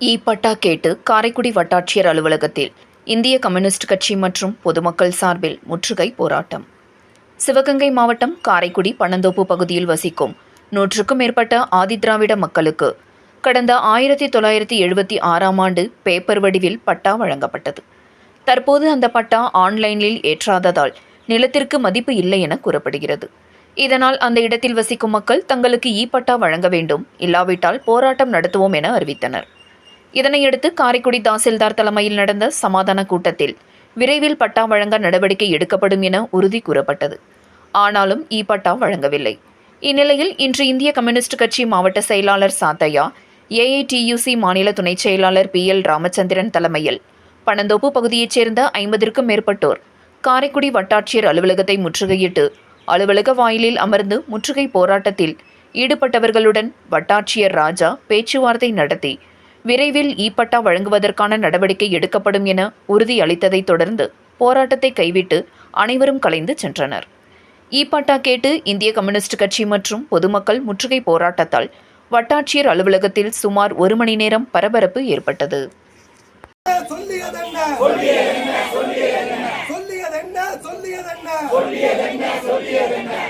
இ பட்டா கேட்டு காரைக்குடி வட்டாட்சியர் அலுவலகத்தில் இந்திய கம்யூனிஸ்ட் கட்சி மற்றும் பொதுமக்கள் சார்பில் முற்றுகை போராட்டம். சிவகங்கை மாவட்டம் காரைக்குடி பனந்தோப்பு பகுதியில் வசிக்கும் நூற்றுக்கும் மேற்பட்ட ஆதிதிராவிட மக்களுக்கு கடந்த ஆயிரத்தி தொள்ளாயிரத்தி எழுபத்தி ஆறாம் ஆண்டு பேப்பர் வடிவில் பட்டா வழங்கப்பட்டது. தற்போது அந்த பட்டா ஆன்லைனில் ஏற்றாததால் நிலத்திற்கு மதிப்பு இல்லை என கூறப்படுகிறது. இதனால் அந்த இடத்தில் வசிக்கும் மக்கள் தங்களுக்கு இ பட்டா வழங்க வேண்டும் இல்லாவிட்டால் போராட்டம் நடத்துவோம் என அறிவித்தனர். இதனையடுத்து காரைக்குடி தாசில்தார் தலைமையில் நடந்த சமாதான கூட்டத்தில் விரைவில் பட்டா வழங்க நடவடிக்கை எடுக்கப்படும் என உறுதி கூறப்பட்டது. ஆனாலும் இ பட்டா வழங்கவில்லை. இந்நிலையில் இன்று இந்திய கம்யூனிஸ்ட் கட்சி மாவட்ட செயலாளர் சாத்தையா ஏஐடியூசி மாநில துணைச் செயலாளர் பி எல் ராமச்சந்திரன் தலைமையில் பணந்தோப்பு பகுதியைச் சேர்ந்த ஐம்பதிற்கும் மேற்பட்டோர் காரைக்குடி வட்டாட்சியர் அலுவலகத்தை முற்றுகையிட்டு அலுவலக வாயிலில் அமர்ந்து முற்றுகை போராட்டத்தில் ஈடுபட்டவர்களுடன் வட்டாட்சியர் ராஜா பேச்சுவார்த்தை நடத்தி விரைவில் இ பட்டா வழங்குவதற்கான நடவடிக்கை எடுக்கப்படும் என உறுதி அளித்ததைத் தொடர்ந்து போராட்டத்தை கைவிட்டு அனைவரும் கலைந்து சென்றனர். இ பட்டா கேட்டு இந்திய கம்யூனிஸ்ட் கட்சி மற்றும் பொதுமக்கள் முற்றுகை போராட்டத்தால் வட்டாட்சியர் அலுவலகத்தில் சுமார் ஒரு மணி நேரம் பரபரப்பு ஏற்பட்டது. சொல்லியதென்ன? சொல்லியதென்ன? சொல்லியதென்ன?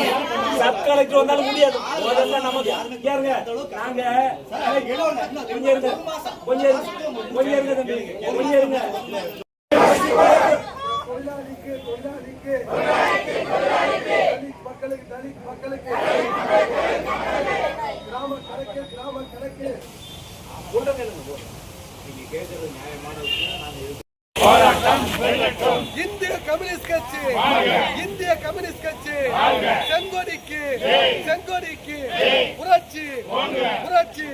கலெக்டர் வந்தாலும் முடியாது. அதெல்லாம் நமக்கு கேளுங்க நாங்க கொஞ்சம் இருங்க. கொஞ்சம் கொஞ்சம் இருங்க தம்பி. கொஞ்சம் இருங்க. தொழிலாளிக்கு தொழிலாளிக்கு மக்களுக்கு தலித் மக்களுக்கு கிராம கணக்கு கிராம கணக்கு இந்திய கம்யூனிஸ்ட் கட்சி. இந்திய கம்யூனிஸ்ட் கட்சி. செங்கோடிக்கு. செங்கோடிக்கு. புரட்சி. புரட்சி.